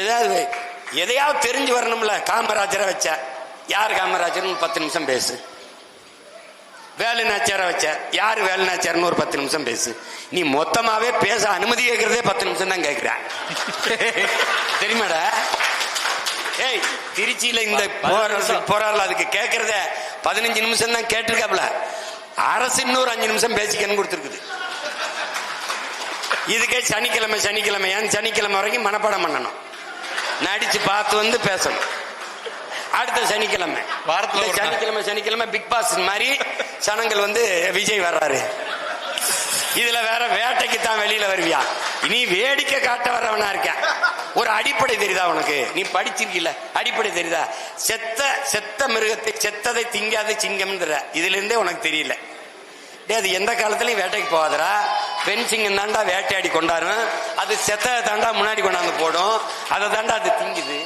ஏதாவது எதையாவது தெரிஞ்சு வரணும்ல காமராஜரை வச்ச. யார் காமராஜர்னு பத்து நிமிஷம் பேசு. வேலுநாச்சியாரை வச்ச. யார் வேலுநாச்சியார்னு ஒரு பத்து நிமிஷம் பேசு. நீ மொத்தமாவே பேச அனுமதி கேட்கறதே பத்து நிமிஷம் தான் கேட்கிற தெரியுமாடா? ஏய் திருச்சியில இந்த போராடல அதுக்கு கேட்கறத பதினஞ்சு நிமிஷம் தான் கேட்டிருக்காப்ல. அரசு இன்னொரு அஞ்சு நிமிஷம் பேசிக்கன்னு கொடுத்துருக்குது. இதுக்கே சனிக்கிழமை சனிக்கிழமை. ஏன் சனிக்கிழமை வரைக்கும் மனப்பாடம் பண்ணணும். நடிச்சு பார்த்து வந்து பேசணும். அடுத்த சனிக்கிழமை. வாரத்துல. சனிக்கிழமை சனிக்கிழமை பிக் பாஸ் மாதிரி சனங்கள் வந்து விஜய் வர்றாரு. இதுல வேற வேட்டைக்கு தான் வெளியில வருவியா? நீ வேடிக்கை காட்ட வர்றவனா இருக்க ஒரு அடிப்படை தெரியுதா உனக்கு? நீ படிச்சிருக்கீல அடிப்படை தெரியுதா? செத்த செத்த மிருகத்தை செத்ததை திங்காத சிங்கம்ன்ற இதுல இருந்தே உனக்கு தெரியல. டேய் அது எந்த காலத்துலயும் வேட்டைக்கு போகாதடா. பென்சிங் சிங்கம் தாண்டா வேட்டையாடி கொண்டாடும் அது செத்த தாண்டா முன்னாடி கொண்டாந்து போடும். அதை தாண்டா அது திங்குது.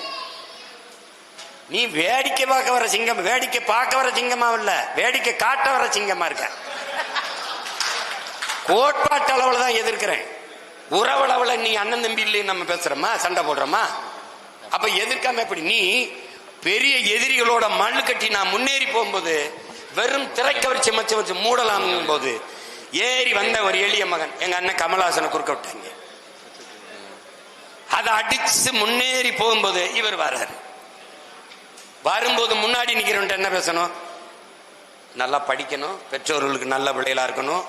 நீ வேடிக்கை பார்க்க வர சிங்கம் வேடிக்கை பார்க்க வர சிங்கமா இல்ல. வேடிக்கை காட்ட வர சிங்கமா இருக்க. கோட்பாட்டு அளவுல தான் எதிர்க்கிறேன். உறவளவுல நீ அண்ணன் தம்பி இல்லை நம்ம பேசுறோமா? சண்டை போடுறோமா? அப்ப எதிர்க்காம எப்படி? நீ பெரிய எதிரிகளோட மண்ணு கட்டி நான் முன்னேறி போகும்போது வெறும் திரைக்கவர்ச்சி மச்ச வச்சு மூடலாம் போது ஏறி வந்த ஒரு எளிய மகன். எங்க அண்ணன் கமலஹாசனை குறுக்க விட்டாங்க. அதை அடிச்சு முன்னேறி போகும்போது இவர் வர்றாரு. வரும்போது முன்னாடி நிக்கிறவன்ட்ட என்ன பேசணும்? நல்லா படிக்கணும் பெற்றோர்களுக்கு நல்ல பிள்ளைகளா இருக்கணும்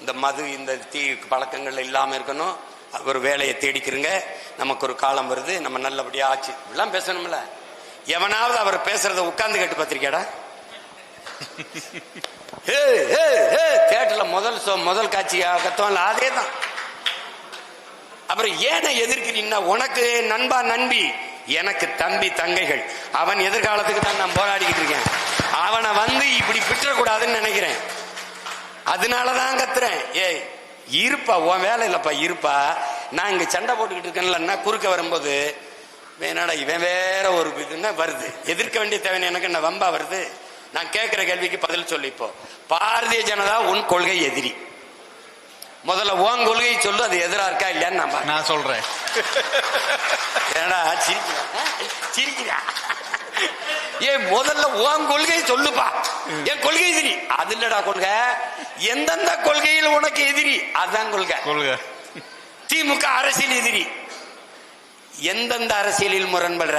இந்த மது இந்த தீ பழக்கங்கள் இல்லாம இருக்கணும் ஒரு வேலையை தேடிக்கிறங்க நமக்கு ஒரு காலம் வருது நம்ம நல்லபடியா ஆச்சு. இப்படிலாம் பேசணும்ல. எவனாவது அவர் பேசுறத உட்கார்ந்து கேட்டு பார்த்திருக்கியாடா? தேட்டர்ல முதல் ஷோ முதல் காட்சி கத்தோம்ல அதே தான் அப்புறம் ஏனை எதிர்க்கிறீங்கன்னா உனக்கு நண்பா நண்பி எனக்கு தம்பி தங்கைகள். அவன் எதிர்காலத்துக்கு தான் நான் போராடிக்கிட்டு இருக்கேன். அவனை வந்து இப்படி விட்டுறக்கூடாதுன்னு நினைக்கிறேன். அதனாலதான் கத்துறேன். ஏய் இருப்பா உன் வேலை இல்லப்பா இருப்பா. நான் இங்க சண்டை போட்டுக்கிட்டு இருக்கேன்லன்னா குறுக்க வரும்போது என்னடா இவன் வேற ஒரு இதுன்னா வருது. எதிர்க்க வேண்டிய தேவை எனக்கு என்ன வம்பா வருது? நான் கேட்கிற கேள்விக்கு பதில் சொல்லு இப்போ. பாரதிய ஜனதா உன் கொள்கை எதிரி. முதல்ல உன் கொள்கையை சொல்லு அது எதிரா இருக்கா இல்லையான்னு நான். நான் சொல்றேன். ஏடா சிரிக்கிறா? சிரிக்கிறா? ஏன் முதல்ல உன் கொள்கையை சொல்லுப்பா. என் கொள்கை எதிரி. அது இல்லடா கொள்கை. எந்தெந்த கொள்கையில் உனக்கு எதிரி அதான் கொள்கை. சொல்லுங்க திமுக அரசியல் எதிரி. எந்தெந்த அரசியலில் முரண்படுற?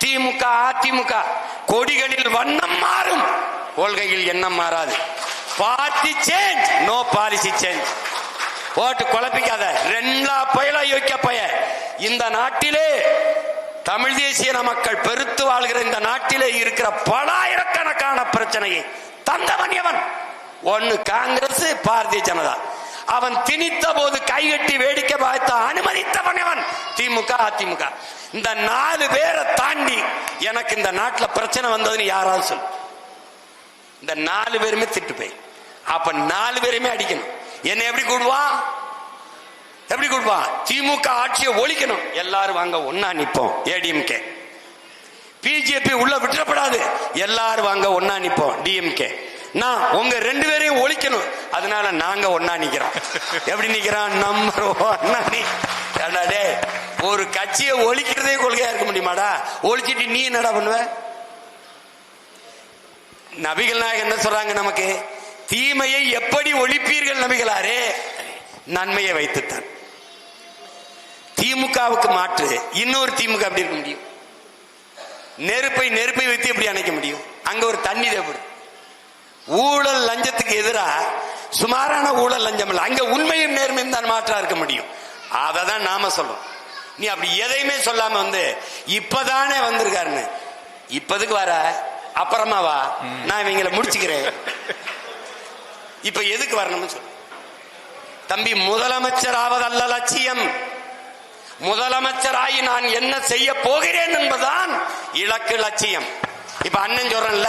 திமுக அதிமுக கொடிகளில் வண்ணம் மாறும். கொள்கையில் எண்ணம் மாறாது. Party change no policy change போட்டு குழப்பிக்காத. ரெண்டா பயலா யோக்கிய பய. இந்த நாட்டிலே தமிழ் தேசிய மக்கள் பெருத்து வாழ்கிற இந்த நாட்டிலே இருக்கிற பலாயிரக்கணக்கான பிரச்சனையை தந்தவன் எவன்? ஒன்னு காங்கிரஸ் பாரதிய ஜனதா. அவன் திணித்த போது கைகட்டி வேடிக்கை பார்த்த அனுமதி எவன் திமுக அதிமுக. இந்த நாலு பேரை தாண்டி எனக்கு இந்த நாட்டில் பிரச்சனை வந்ததுன்னு யாராவது சொல்லு. இந்த நாலு பேருமே திட்டு போய். அப்ப நாலு பேருமே அடிக்கணும். என்ன எப்படி கூடுவான் எப்படி கூடுவான் திமுக ஆட்சியை ஒழிக்கணும். எல்லாரும் வாங்க ஒன்னா நிற்போம் ஏடிஎம்கே. பிஜேபி உள்ள விட்டுறப்படாது. எல்லாரும் வாங்க ஒன்னா நிற்போம் டிஎம்கே. நான் உங்க ரெண்டு பேரையும் ஒழிக்கணும். அதனால நாங்க ஒன்னா நிக்கிறோம். எப்படி நிக்கிறோம்? நம்பர் ஒன்னா நீ ஒரு கட்சியை ஒழிக்கிறதே கொள்கையா இருக்க முடியுமாடா? ஒழிச்சிட்டு நீ என்னடா பண்ணுவ? நபிகள் நாயகம் என்ன சொல்றாங்க நமக்கு? தீமையை எப்படி ஒழிப்பீர்கள் நபிகளாரே? நன்மையை வைத்துத்தான். திமுகவுக்கு மாற்று. இன்னொரு திமுக அப்படி இருக்க முடியும்? நெருப்பை நெருப்பை வைத்து எப்படி அணைக்க முடியும்? அங்க ஒரு தண்ணி தேவைப்படும். ஊழல் லஞ்சத்துக்கு எதிராக சுமாரான ஊழல் லஞ்சம் இல்லை. அங்க உண்மையும் நேர்மையும் தான் மாற்றா இருக்க முடியும். அதை தான் நாம சொல்றோம். நீ அப்படி எதையுமே சொல்லாம வந்து இப்பதானே வந்திருக்காருன்னு. இப்பதுக்கு வர அப்புறமா வா. நான் இவங்களை முடிச்சுக்கிறேன். இப்ப எதுக்கு வரணும்னு சொல்ல. தம்பி முதலமைச்சர் ஆவதல்ல லட்சியம். முதலமைச்சராகி நான் என்ன செய்ய போகிறேன் என்பதுதான் இலக்கு லட்சியம். இப்ப அண்ணன் சொல்றேன்ல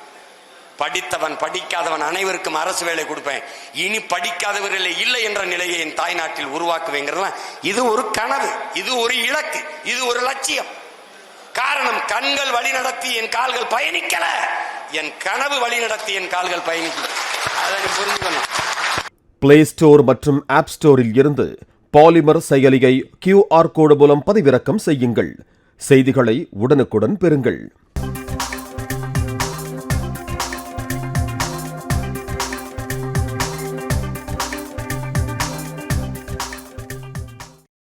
படித்தவன் படிக்காதவன் அனைவருக்கும் அரசு வேலை கொடுப்பேன். இனி படிக்காதவர்களே இல்லை என்ற நிலையை என் தாய்நாட்டில் உருவாக்குவேங்கிறதுலாம் இது ஒரு கனவு இது ஒரு இலக்கு இது ஒரு லட்சியம். காரணம் கண்கள் வழி நடத்தி என் கால்கள் பயணிக்கல. என் கனவு வழி நடத்தி என் கால்கள் பயணிக்கல அதை புரிஞ்சுக்கணும். பிளே ஸ்டோர் மற்றும் ஆப் ஸ்டோரில் இருந்து பாலிமர் செயலியை கியூஆர் கோடு மூலம் பதிவிறக்கம் செய்யுங்கள். செய்திகளை உடனுக்குடன் பெறுங்கள்.